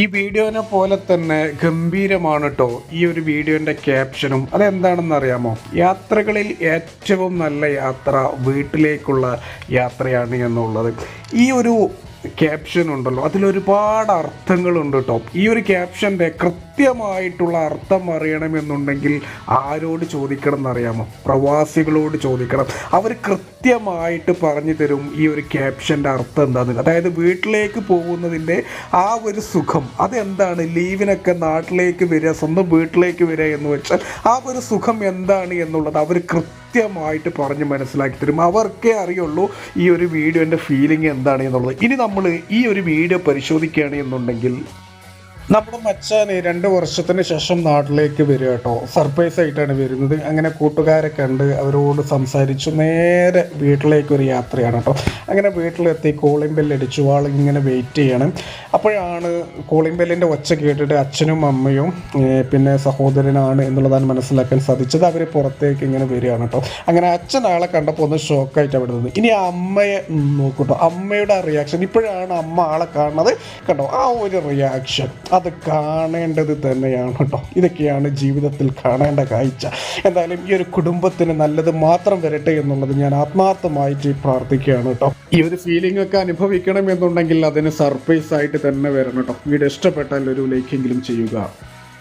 ഈ വീഡിയോനെ പോലെ തന്നെ ഗംഭീരമാണ് കേട്ടോ ഈ ഒരു വീഡിയോന്റെ ക്യാപ്ഷനും അതെന്താണെന്ന് അറിയാമോ? യാത്രകളിൽ ഏറ്റവും നല്ല യാത്ര വീട്ടിലേക്കുള്ള യാത്രയാണ് എന്നുള്ളത്. ഈ ഒരു ക്യാപ്ഷൻ ഉണ്ടല്ലോ. അതിലൊരുപാട് അർത്ഥങ്ങളുണ്ട് കേട്ടോ ഈ ഒരു ക്യാപ്ഷന്റെ കൃത്യമായിട്ടുള്ള അർത്ഥം അറിയണമെന്നുണ്ടെങ്കിൽ ആരോട് ചോദിക്കണം എന്നറിയാമോ പ്രവാസികളോട് ചോദിക്കണം. അവർ കൃത്യമായിട്ട് പറഞ്ഞു തരും ഈ ഒരു ക്യാപ്ഷന്റെ അർത്ഥം എന്താണെന്ന് അതായത് വീട്ടിലേക്ക് പോകുന്നതിന്റെ ആ ഒരു സുഖം അതെന്താണ്? ലീവിനൊക്കെ നാട്ടിലേക്ക് വരിക സ്വന്തം വീട്ടിലേക്ക് വരിക എന്ന് വെച്ചാൽ ആ ഒരു സുഖം എന്താണ് എന്നുള്ളത് അവർ കൃത്യമായിട്ട് പറഞ്ഞ് മനസ്സിലാക്കി തരും. അവർക്കേ അറിയുള്ളൂ ഈ ഒരു വീഡിയോന്റെ ഫീലിംഗ് എന്താണ് എന്നുള്ളത്. ഇനി നമ്മൾ ഈ ഒരു വീഡിയോ പരിശോധിക്കുകയാണ് എന്നുണ്ടെങ്കിൽ നമ്മുടെ മച്ചാനെ രണ്ട് വർഷത്തിന് ശേഷം നാട്ടിലേക്ക് വരിക കേട്ടോ. സർപ്രൈസ് ആയിട്ടാണ് വരുന്നത്. അങ്ങനെ കൂട്ടുകാരെ കണ്ട് അവരോട് സംസാരിച്ചു. നേരെ വീട്ടിലേക്ക് ഒരു യാത്രയാണ് കേട്ടോ. അങ്ങനെ വീട്ടിലെത്തി കോളിംഗ് ബെല്ലടിച്ചു ആൾ ഇങ്ങനെ വെയിറ്റ് ചെയ്യണം. അപ്പോഴാണ് കോളിംഗ് ബെല്ലിന്റെ ഒച്ച കേട്ടിട്ട് അച്ഛനും അമ്മയും പിന്നെ സഹോദരനാണ് എന്നുള്ളതാണ് മനസ്സിലാക്കാൻ സാധിച്ചത്. അവർ പുറത്തേക്ക് ഇങ്ങനെ വരികയാണ് കേട്ടോ. അങ്ങനെ അച്ഛൻ ആളെ കണ്ടപ്പോൾ ഒന്ന് ഷോക്കായിട്ട് അവിടെ നിന്ന്. ഇനി അമ്മയെ നോക്കൂട്ടോ അമ്മയുടെ റിയാക്ഷൻ ഇപ്പോഴാണ് അമ്മ ആളെ കാണുന്നത്. കണ്ടോ? ആ ഒരു റിയാക്ഷൻ അത് കാണേണ്ടത് തന്നെയാണ് കേട്ടോ ഇതൊക്കെയാണ് ജീവിതത്തിൽ കാണേണ്ട കാഴ്ച. എന്തായാലും ഈ ഒരു കുടുംബത്തിന് നല്ലത് മാത്രം വരട്ടെ എന്നുള്ളത് ഞാൻ ആത്മാർത്ഥമായിട്ട് പ്രാർത്ഥിക്കുകയാണ് കേട്ടോ ഈ ഒരു ഫീലിംഗ് ഒക്കെ അനുഭവിക്കണം എന്നുണ്ടെങ്കിൽ അതിന് സർപ്രൈസ് ആയിട്ട് തന്നെ വരണം കേട്ടോ വീഡിയോ ഇഷ്ടപ്പെട്ടാൽ ഒരു ലൈക്കെങ്കിലും ചെയ്യുക.